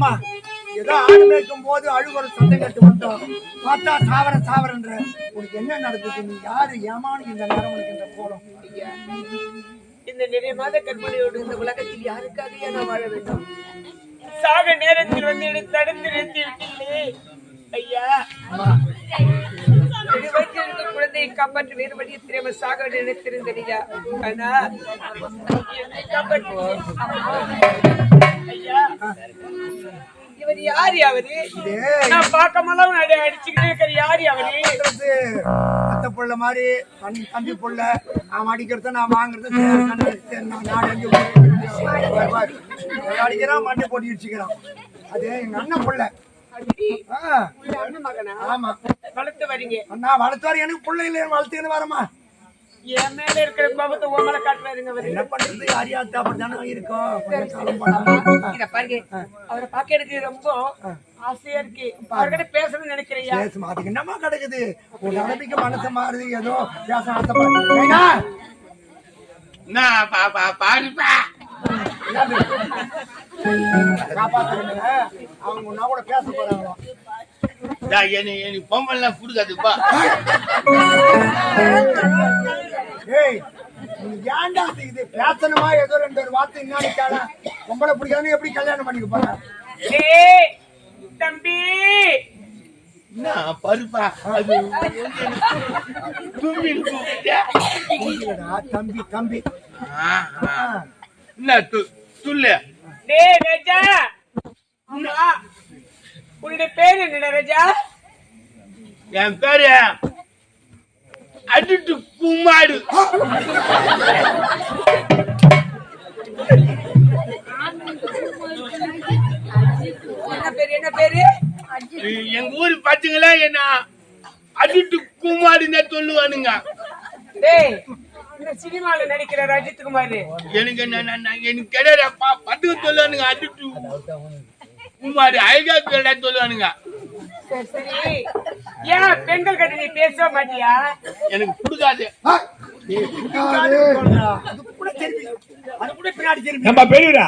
அம்மா ஏதோ ஆடு மேய்க்கும் போது அழுகுற சத்தம் கட்டு வந்தோம். பார்த்தா சாவர சாவரன்ற. உனக்கு என்ன நடக்குது நீ யாரு? ஏமானு இந்த நேரம் உனக்கு இந்த கோலம். இந்த நிறைய மாத கற்பனையோடு இந்த உலகத்தில் யாருக்காக நான் வாழ வேண்டும்? சாக நேரத்தில் வந்து என்னை தடுத்து நிறுத்தி விட்டீங்களே ஐயா இது வைத்திருந்த குழந்தையை காப்பாற்ற வேறு வழியை தெரியாம சாக நினைத்திருந்தீங்க ஆனா இவர் யாரு அவரு. நான் பார்க்காமலாம் அடி அடிச்சுக்கிட்டே இருக்கிற யாரு அவரு? அத்தை புள்ள மாதிரி தம்பி புள்ள அவன் அடிக்கிறத நான் வாங்குறது நான் அடிக்கிறான் மண்டை போட்டு அது எங்க அண்ணன் புள்ள ஆ, உங்க அண்ணன் மகனா? ஆமா. வளர்த்து வரீங்க. நான் வளர்த்தாரு எனக்கு புள்ள இல்லை வளர்த்துன்னு வரமா என் மேல இருக்கிற கோபத்தை உன் மேல காட்டுறாருங்க என்ன பண்றது? அப்படித்தானே இருக்கும். இத பாருங்க. அவரை பார்க்க எனக்கு ரொம்ப ஆசையா இருக்கு. அவர்கிட்ட பேசணும்னு நினைக்கிறையா? பேசுமா அதுக்கு என்னமா கிடக்குது? ஒரு நிலைமைக்கு மனசு மாறுது ஏதோ பேச ஆசைப்படுறேன். ஏய்டா, நான் பா பா பாருப்பா? காப்பாத்துறீங்க அவங்க உன்னா கூட பேச போறாங்க. டேய், எனக்கு பொம்பல்லாம் கொடுக்காதுப்பா ஏய் நீ ஏன்டா இது? பேசணுமா? ஏதோ ரெண்டு ஒரு வார்த்தை இன்னொரு கேள. பொம்பளை பிடிக்காதுன்னு எப்படி கல்யாணம் பண்ணிக்க போற? தம்பி. நான் பருப்பா? அது தும்பி தம்பி. என்ன துள்ளு டேய் ராஜா. அம்மா உன்னுடைய பேர் என்ன ராஜா? என் பேரு அடிட்டு கும்மாடு என்ன பேரு என்ன பேரு? எங்க ஊரு பசங்களே என்ன? அடிட்டு கும்மாடுன்னு சொல்லுவானுங்க. டேய் இந்த சினிமால நடிக்கிற ரஜித் குமார் எனக்கு எனக்கு கிடையாது பத்துக்கு சொல்லுவானுங்க அடிட்டு கும்மாடு அழகா பேரா சொல்லுவானுங்க. சரி சரி. ஏன் பெண்கள் கிட்ட நீ பேச மாட்டியா? எனக்கு பிடிக்காது. நம்ம பெரியடா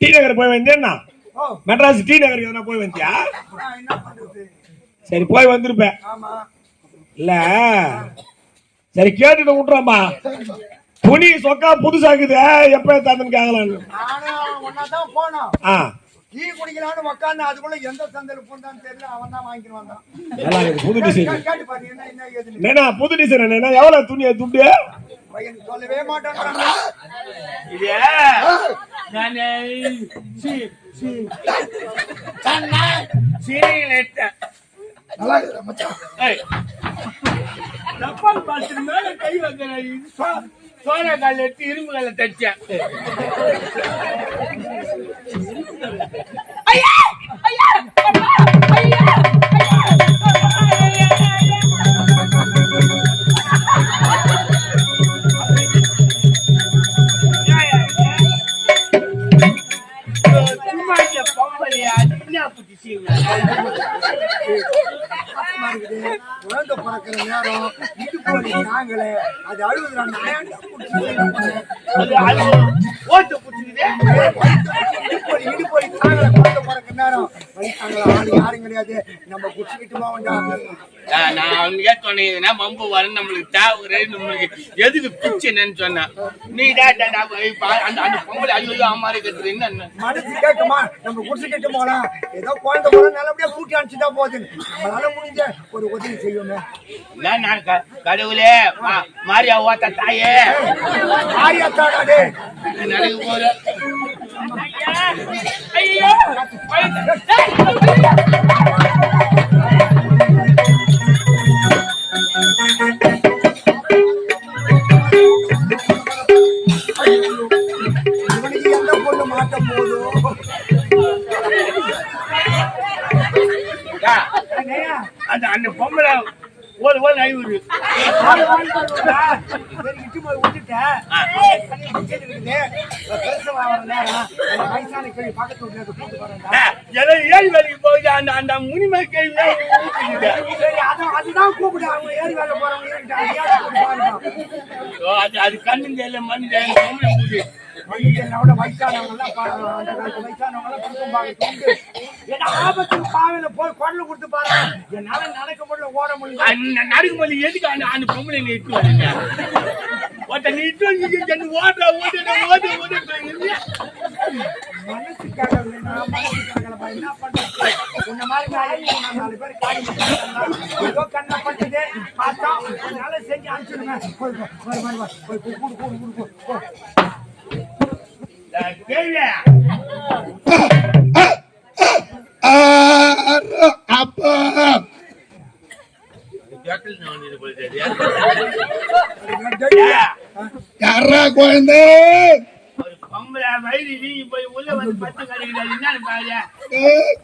டி நகர் போய் வந்தேன்னா மெட்ராஸ் டி நகருக்கு எதனா போய் வந்தியா? சரி போய் வந்திருப்பேன். ஆமா. இல்ல. சரி கேட்டுட்டு விட்டுறோம்மா. துணி சொக்கா புதுசாக்குது. எப்ப தந்துன்னு கேட்கலான்னு நானும் ஒன்னா போனோம். ஆ. டீ குடிக்கலாம்னு உக்காந்து அதுக்குள்ள எந்த சந்தையில பூந்தான்னு தெரியல அவன் தான் வாங்கிட்டு வந்தான். புது டிசைன் என்ன புது டிசைன் என்ன எவ்வளவு துணியை துண்டு? பையன் சொல்லவே இது நானு சி- சி- எடுத்தேன் நல்லா இருக்குடா மச்சான். ஏய், தப்பால் பாத்துட்டு மேல கை வைக்கிறேன். சோழ கால எடுத்து இரும்பு கால தச்சேன். ஐயா! ஓட்டு புடிச்சுக்குது இடுப்பு இடுப்படி இடுப்பு வலி தாங்கல குழந்தை நேரம் யாரும் கிடையாது. நம்ம குடிச்சுக்கிட்டுமா வேண்டாம் நான் நான் அவனுக்கே சொன்னீங்கன்னா மம்பு வரும் நம்மளுக்கு தேவை நம்மளுக்கு எதுக்கு பிச்சுன்னு சொன்னேன் நீ பா- அந்த அந்த பொம்பளை ஐயோ அம்மா இருக்கிறது என்ன மனசு கேட்குமா நம்ம குடிச்சுக்கிட்டு போலாம் ஏதோ குழந்தை போல நல்லபடியா கூட்டி அனுப்பிச்சுட்டா போகுது நம்மளால முடிஞ்ச ஒரு உதவி செய்யுமே நான் கடவுளே மாரியா ஓத்த தாயே. ஆரியாத்தாடா டே நடக்க போற. ஐயோ அந்த முனிமை கேள்வி சரி, அது- அதுதான் கூப்பிடு. அவங்க ஏறி வேலை போறவங்க ஏறிட்டாங்க. ஏறி கூப்பிட்டு பாருங்க. அது அது கண்ணு தெரியல பள்ளிக்கெல்லாம் வயசானவங்க ஆபத்துக்கு பாவையில போய் குரல் கொடுத்து பாருங்க. என்னால நடக்க முடியல ஓட முடியல. நடுக்கும்போது எதுக்கு அந்த அந்த பொம்பளை நீ இட்டு வரீங்க? ஒருத்த நீ இட்டு வந்து ஓடுற ஓடுற ஓடு ஓடு மனசுக்காக மனசுக்காக. என்ன பண்றது? உன்ன மாதிரி நாலு பேர் ஏதோ கண்ணை பட்டுது பார்த்தோம். அதனால செஞ்சு அனுப்பிச்சிடுங்க. போய் போய் போய் போய் கூடு கூடு கூடு கூடு போ கேள்வி அப்பா யாரா குழந்தை?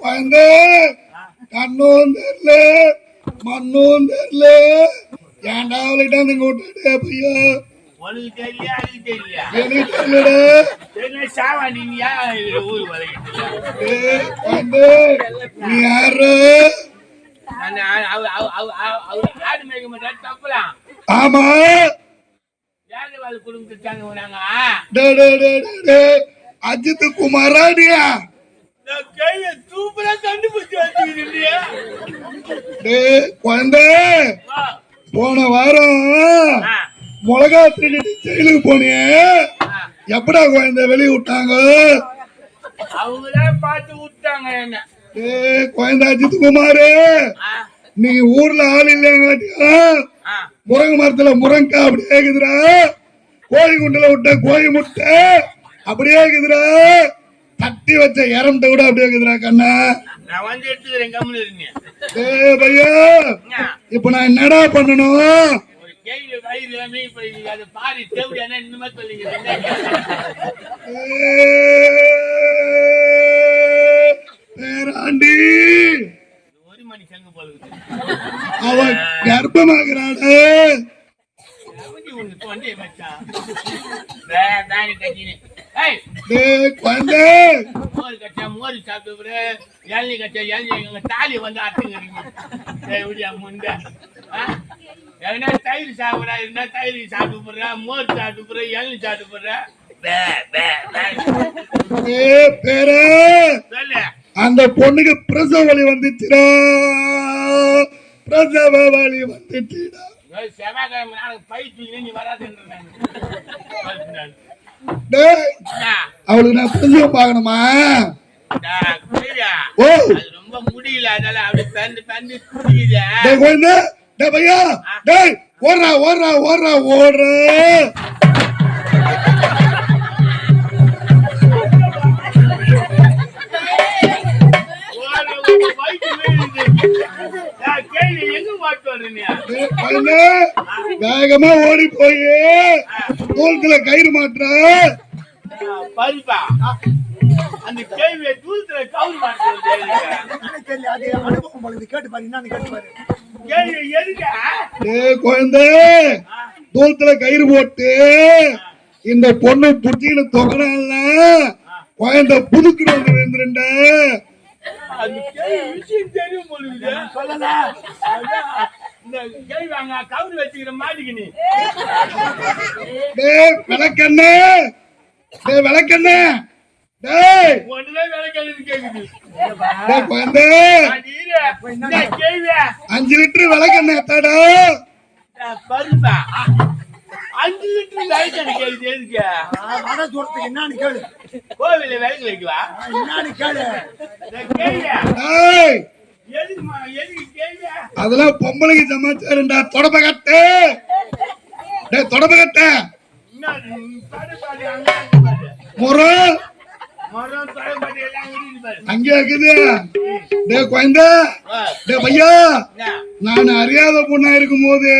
குழந்தை. கண்ணும் தெரியல மண்ணும் தெரியல ஏன்டா அவளிட்ட நீங்க விட்டுட்டு ஆமா. யாரு வாழ் குடும்பத்துக்காங்க நாங்க? டே, டே, டே, டே, டே. அஜித் குமாராடியா? குழந்தை போன வாரம் மிளகா திருடிட்டு ஜெயிலுக்கு போனியே. எப்படா குழந்தை வெளிய விட்டாங்க? அவங்கதான் பார்த்து விட்டாங்க என்ன? ஏ குழந்தை அஜித் குமாரு ஆ, நீ ஊர்ல ஆள் இல்லைங்காட்டியா. முருங்கை மரத்துல முருங்கா அப்படியே இருக்குதுடா. கோழி குண்டுல விட்ட கோழி முட்டை அப்படியே இருக்குதுடா. தட்டி வச்ச இறந்த கூட அப்படியே இருக்குதுடா கண்ணா. ஏ பையா இப்ப நான் என்னடா பண்ணணும்? கேள்வி வயிறு மீன் அது பாரி தேவையான சொல்லிங்க பேராண்டி ஒரு மணி சங்கு போல அவ கர்ப்பமாகிறாடு மோர் சாப்பிட்டு இளநீ கட்டா இளநீ எங்க தாலி வந்து எப்படியா முண்டை? எங்கன்னா தயிர் சாப்பிட்றா இருந்தா தயிர் சாப்பிட்டு போடுறா மோர் சாப்பிட்டு போடுற இளநீ சாப்பிட்டு போடுற அந்த பொண்ணுக்கு பிரசவ வலி வந்துச்சுடா. பிரசவ வலி வந்துச்சுடா. செவ்வாய்க்கிழமை நாளைக்கு பை தூக்கினே நீ என்ன? அவளுக்கு நான் பிரசவம் பார்க்கணுமா? ஓ. அது ரொம்ப முடியல அதனால அப்படி பந்து பந்து டேய் பையா டேய் ஓடுறா ஓடுறா ஓடுறா ஓடுறா. டா, வேகமா ஓடி போய். தோளத்துல கயிறு மாட்டுறா. அந்த கேள்வியை தூரத்துல கவுரு கேட்டு பாரு என்னன்னு கேட்டு பாரு. குழந்தை தூளத்துல கயிறு போட்டு இந்த பொண்ணு புடிச்சின்னு தொகனால குழந்தை நீ. டேய் விளக்கண்ணே விளக்கண்ணே அஞ்சு லிட்டர் விளக்கண்ணே தாடா பருப்பா? அஞ்சு லிட்டர் விளக்கணு கேள்வி எதுக்கு? வட தூரத்துக்கு என்னன்னு கேளு. கோவில விளக்கு வைக்கவா? என்னன்னு கேளு. அதெல்லாம் பொம்பளைக்கு சமாச்சாரம்டா. தொடப்ப கட்டு. டேய் தொடப்ப கட்ட. தடுப்பாடி அங்க இருக்குது. அங்கே இருக்குது குழந்தை பையா. நான் அறியாத பொண்ணா இருக்கும் போது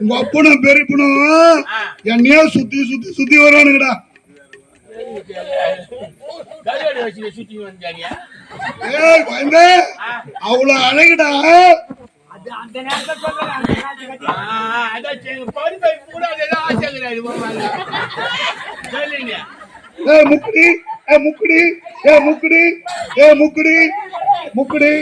உங்க அப்பனும் பெரியப்பனும் ஆ. சுத்தி சுத்தி சுத்தி வருவானுங்கடா ஏ குழந்த. அவ்வளவு அழகுடா. அந்த நேரத்துல சொல்றேன் ஏ முக்குடி. ஏ முக்குடி. ஏ முக்குடி. முக்குடி.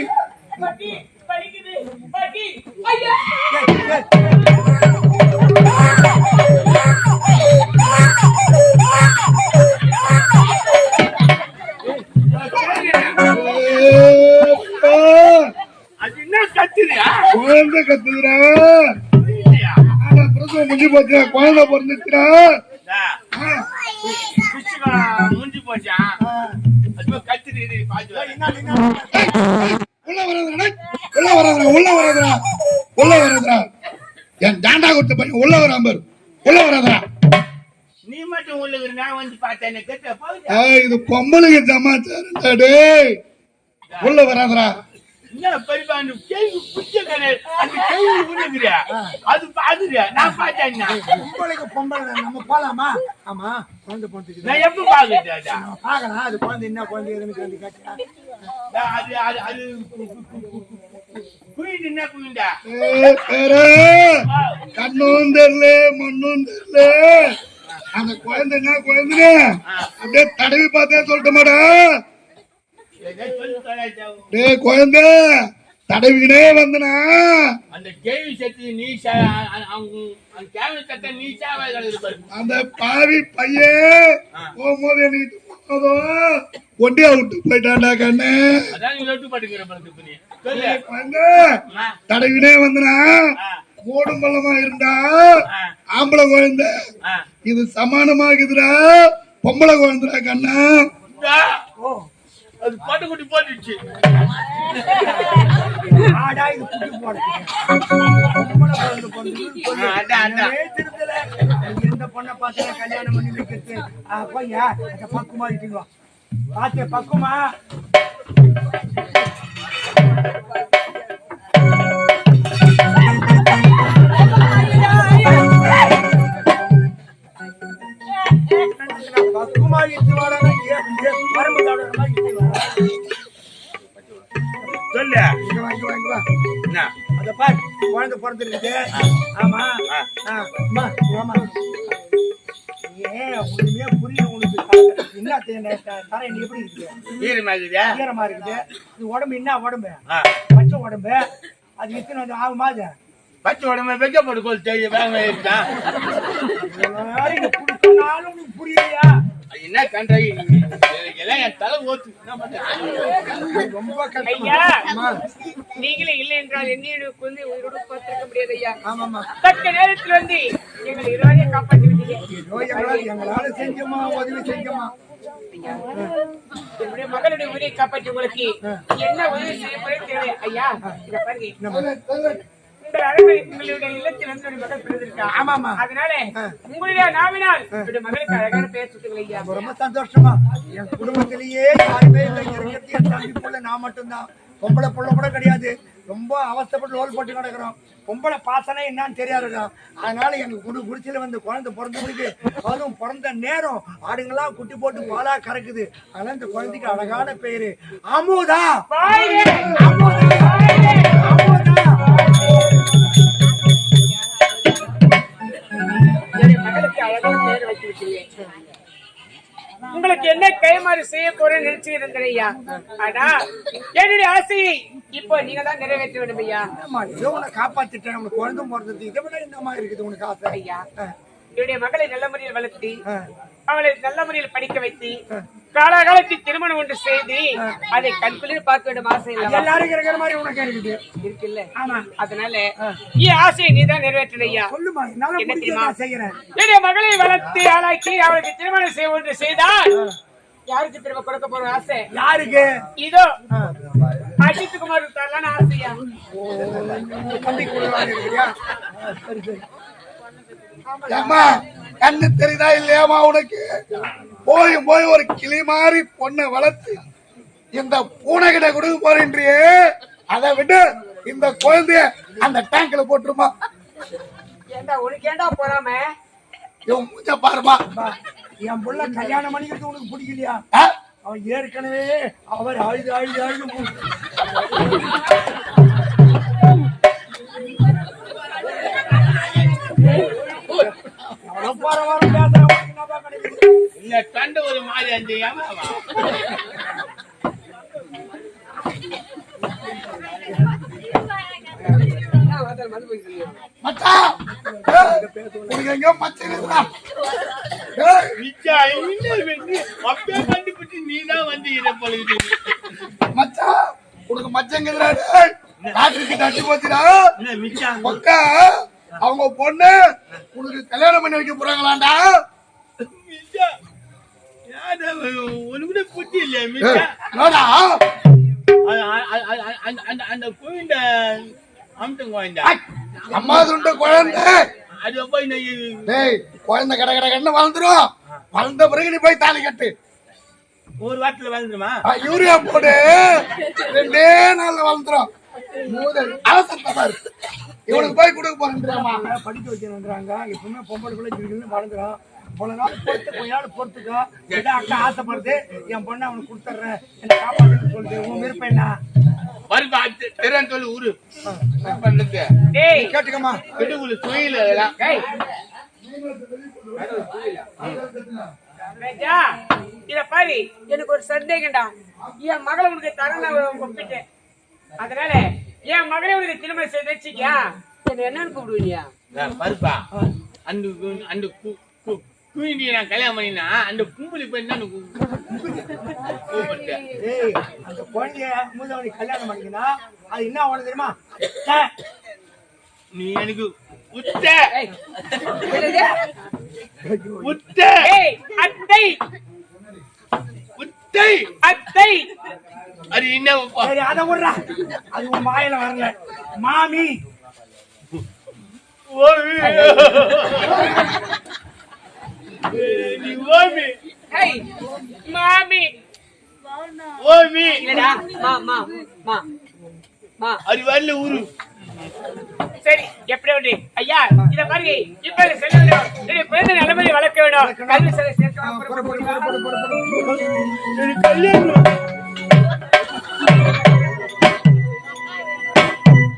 குழந்தை கத்துதுரா பிரசவம் முடிஞ்சு போச்சு முடிஞ்சு போச்சா கத்திரி போய் கத்துது உள்ள வராதுடா உள்ள வராதுடா உள்ள வராதுடா உள்ள வராதுடா என் டாண்டா கொடுத்த பையன் உள்ள வராம பாரு உள்ள வராதுடா நீ மட்டும் உள்ள இரு, நான் வந்து பார்த்தேன் என்ன கேட்ட இது பொம்பளைங்க சமாச்சாரம்டா டேய் உள்ள வராதுடா. என்ன பெரியப்பா அந்த கேள்வி புடிச்ச கடை அந்த கேள்வி அது பாக்குறியா நான் பார்த்தேன் பொம்பளை தான். நம்ம போலாமா? ஆமா குழந்தை பொறுத்துக்குது நான் எப்ப? நம்ம பார்க்கலாம். அது குழந்தை என்ன குழந்தை வந்து கேட்டா. அது அது அது குயிண்டு என்ன குயிண்டா கண்ணும் தெரியல மண்ணும் தெரியல. அந்த குழந்தை என்ன குழந்தை அப்படியே தடவி பார்த்தே சொல்லட்டுமாடா. ஏதோ குழந்தை தடவிக்கினே வந்தனா? அந்த அந்த பாவி பையன் போகும்போது எனக்கு ஒண்டியா விட்டு போயிட்டான்டா கண்ணு. தடவினே வந்தனா? ஆ, மூடும் பள்ளமா இருந்தா? ஆம்பளை குழந்தை. இது சமானமாகுதுடா? பொம்பளை குழந்தைடா கண்ணா. அது பாட்டு குட்டி போட்டுச்சு. எந்த பொண்ணை பார்த்து கல்யாணம் பண்ணி வைக்கிறது. ஆ, போய்யா அந்த பக்குமா இட்டுங்க வா. பாத்து பக்குமா. பக்குமா இட்டு வராங்க வரம்பு தவிர மாதிரி சொல்லு. என்ன? அத பார் குழந்தை பிறந்திருக்குது. ஆமா. அம்மா, ஆமா ஏன் புரியல உனக்கு என்ன தர நீ எப்படி இருக்கு? ஈரமா இருக்குது இது உடம்பு என்ன உடம்பு. பச்சை உடம்பு. அது எத்தனை வந்து ஆகுமா அது? பச்சை உடம்பு வெக்க போட்டு கோல் தெரியும் வேக இருக்கா எல்லாரும் இங்க புடி சொன்னாலும் உனக்கு புரியலையா? என்ன கண்டாயி எல்லாம் என் தலை ஓத்து. என்ன பண்றது ரொம்ப கஷ்டமா ஐயா அம்மா, நீங்களே இல்லை என்றால் என்னையோடு வந்து உயிரோடு பார்த்திருக்க முடியாது ஐயா. ஆமாம்மா. தக்க நேரத்தில் வந்து எங்கள் இருவரையும் காப்பாற்றி விட்டீங்க எங்களால செஞ்சோமா? உதவி செஞ்சோமா? என்னுடைய மகளுடைய உயிரை காப்பாற்றி உங்களுக்கு என்ன உதவி செய்யப்பட தேவை ஐயா பாருங்க. உங்கள் அழகை உங்களுடைய இல்லத்தில் வந்து மகள் பிறந்திருக்கா. ஆமாம்மா. அதனால உங்களுடைய நாவினால் என்னுடைய மகளுக்கு அழகான பெயர் சுட்டுங்கள் ஐயா. ரொம்ப சந்தோஷமா. என் குடும்பத்திலேயே யாருமே இல்லை. இங்க இருக்கிறது என் தம்பி புள்ள நான் மட்டும்தான். பொம்பளை புள்ள கூட கிடையாது. ரொம்ப அவஸ்தைப்பட்டு லோல் போட்டு கிடக்குறோம். பொம்பளை பாசனை என்னன்னு தெரியாதுடா. அதனால எங்க குடு குடிச்சில வந்து குழந்தை பிறந்தவங்களுக்கு அதுவும் பிறந்த நேரம் ஆடுங்கெல்லாம் குட்டி போட்டு பாலா கறக்குது. அதனால இந்த குழந்தைக்கு அழகான பேரு அமுதா. அமுதா. என்ன கைமாறு செய்ய போறேன்னு நினைச்சு இருந்தேன் ஐயா. ஆனா என்னுடைய ஆசையை இப்போ நீங்க தான் நிறைவேற்ற வேண்டும் ஐயா. அம்மா ஏதோ உன்னை காப்பாத்திட்டேன். உனக்கு குழந்தை பிறந்தது. இதை விட என்னமா இருக்குது உனக்கு ஆசை? ஐயா என்னுடைய மகளை நல்ல முறையில் வளர்த்தி. அவளை நல்ல முறையில் படிக்க வைத்து காலாகாலத்தில் திருமணம் ஒன்று செய்து அதை கண்குளிர் பார்க்க வேண்டும் ஆசை இல்லவா எல்லாரும் இருக்கிற மாதிரி உனக்கு இருக்குது. இருக்குல்ல. ஆமா. அதனால என் ஆசையை நீதான் நிறைவேற்றணும் ஐயா. சொல்லுமா என்ன தெரியுமா? செய்யறேன். என்னுடைய மகளை வளர்த்து ஆளாக்கி அவளுக்கு திருமணம் செய்ய ஒன்று செய்தால் யாருக்கு திரும்ப கொடுக்க போற ஆசை? யாருக்கு? இதோ அஜித் குமார் தரலான ஆசையா? தம்பி சரி சரி கண்ணு தெரியுதா இல்லையாமா உனக்கு? போய் போய் ஒரு கிளி மாதிரி பொண்ணை வளர்த்து இந்த பூனை கிட்ட கொடுக்க போறேன்றியே. அதை விட்டு இந்த குழந்தைய அந்த டேங்க்ல போட்டுருமா. ஏண்டா உனக்கு ஏண்டா போறாம? இவன் மூஞ்ச பாருமா. என் புள்ள கல்யாணம் பண்ணிக்கிறது உனக்கு பிடிக்கலையா? அவன் ஏற்கனவே அவர் அழுது அழுது அழுது தண்டை ஒரு மாதிரி உனக்கு எங்கேயோ பச்சை உனக்கு மச்சங்கிறா டேய் டாக்டருக்கு தட்டி போச்சுடா. அக்கா அவங்க பொண்ணு உனக்கு கல்யாணம் பண்ணி வைக்க போறாங்களாண்டா? கூட புத்தி இல்லையா அந்த- குழந்தை. அம்மா துண்டு குழந்தை. அது போய் டேய் குழந்தை கட கட கடன்னு வளர்ந்துரும் வளர்ந்த பிறகு நீ போய் தாலி கட்டு. ஒரு வாரத்துல வந்துருமா ஆ, யூரியா போடு. ரெண்டே நாள்ல வளர்ந்துரும் மூதல் அவசரத்தை பாரு. இவனுக்கு போய் கொடுக்க போறேன்றாமா. படிக்க வைக்கணுன்றாங்க எப்பவுமே பொம்பளை பிள்ளை ஜில்லுன்னு வளர்ந்துடும் போன நாள் பொறுத்து கொஞ்ச நாள் பொறுத்துக்கோ ஏதோ அக்கா ஆசைப்படுது. என் பொண்ணை அவனுக்கு கொடுத்துட்றேன். என்ன காப்பாற்றுன்னு சொல்லுது. உன் விருப்பம் என்ன? வருப்பா தெரியான்னு சொல்லி பண்றது டேய். கேட்டுக்கம்மா. கிடுகுல சுயில ராஜா இத பாரு எனக்கு ஒரு சந்தேகம்டா. என் மகளை உனக்கு தர நான் ஒப்பிட்டேன் அதனால என் மகளை உனக்கு திருமணம் செய்து வச்சுக்கியா? என்ன என்னன்னு கூப்பிடுவீங்க பருப்பா. அந்த கு- அந்த கு- கு- குயினியை நான் கல்யாணம் பண்ணினா அந்த கும்பலி போய் ஏய் அந்த குழந்தைய மூதவனை கல்யாணம் பண்ணிக்கினா அது என்ன ஆகணும் தெரியுமா. நீ எனக்கு உத்த? உத்த அத்தை. உத்தை அத்தை. அது என்ன? சரி அதை விடுறா. அது உன் வாயில வரல. மாமி. ஓமி ஓமி ஏய், மாமி ஓமி இல்லடா மா மா மா மா அது வரல ஊரு சரி எப்படி உண்டு ஐயா இத பாருங்க இப்ப செல்ல வேண்டும் இதை குழந்தை நிலைமையை வளர்க்க வேண்டும் கல்வி சிலை கல்யாணம்